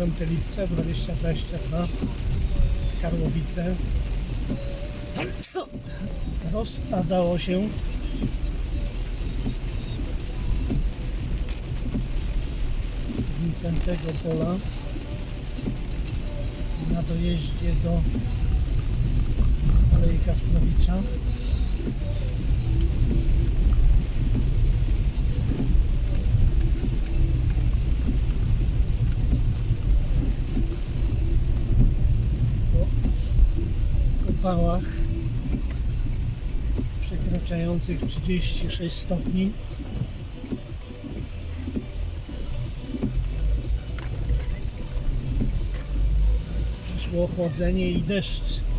5 lipca 2022 Karłowice. Rozpadało się. Wincentego Pola. Na dojeździe do Alei Kasprowicza kopałach przekraczających 36 stopni. Przyszło chłodzenie i deszcz.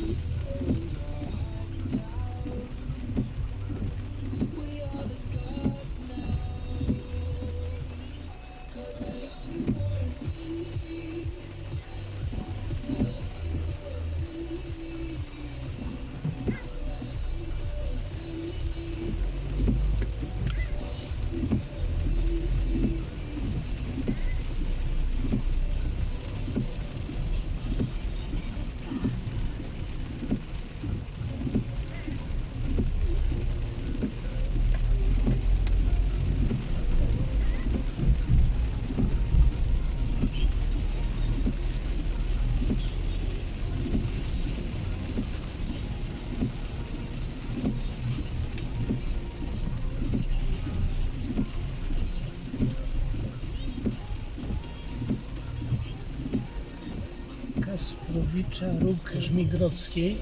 peace. Witowicza Róg Żmigrockiej